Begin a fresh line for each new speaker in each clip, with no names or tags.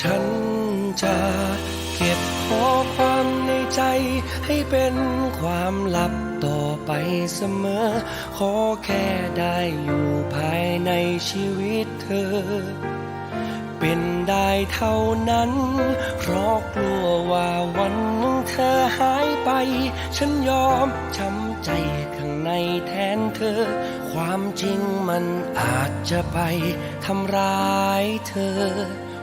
ฉันจะเก็บข้อความในใจ ให้เป็นความลับต่อไปเสมอ ขอแค่ได้อยู่ภายในชีวิตเธอ เป็นได้เท่านั้น เพราะกลัวว่าวันหนึ่งเธอหายไป ฉันยอมช้ำใจข้างในแทนเธอ ความจริงมันอาจจะไปทำร้ายเธอ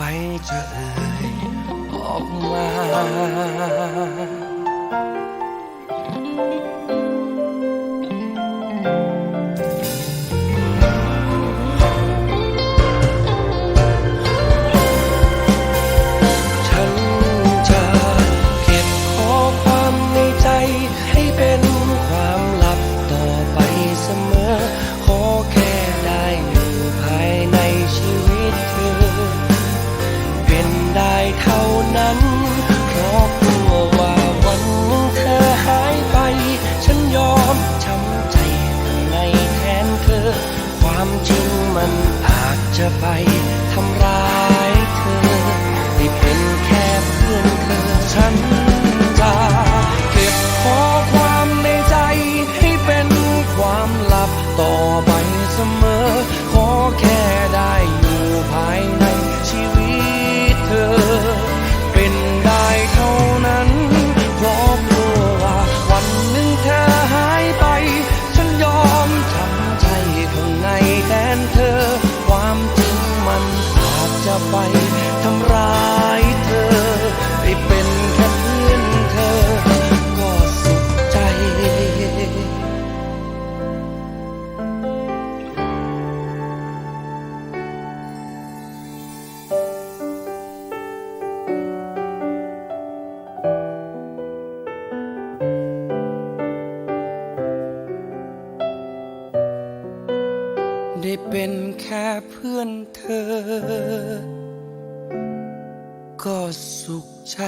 ไปจะเอ่ยออกมา จ ค่เพื่อนเธอ ก็สุขใจ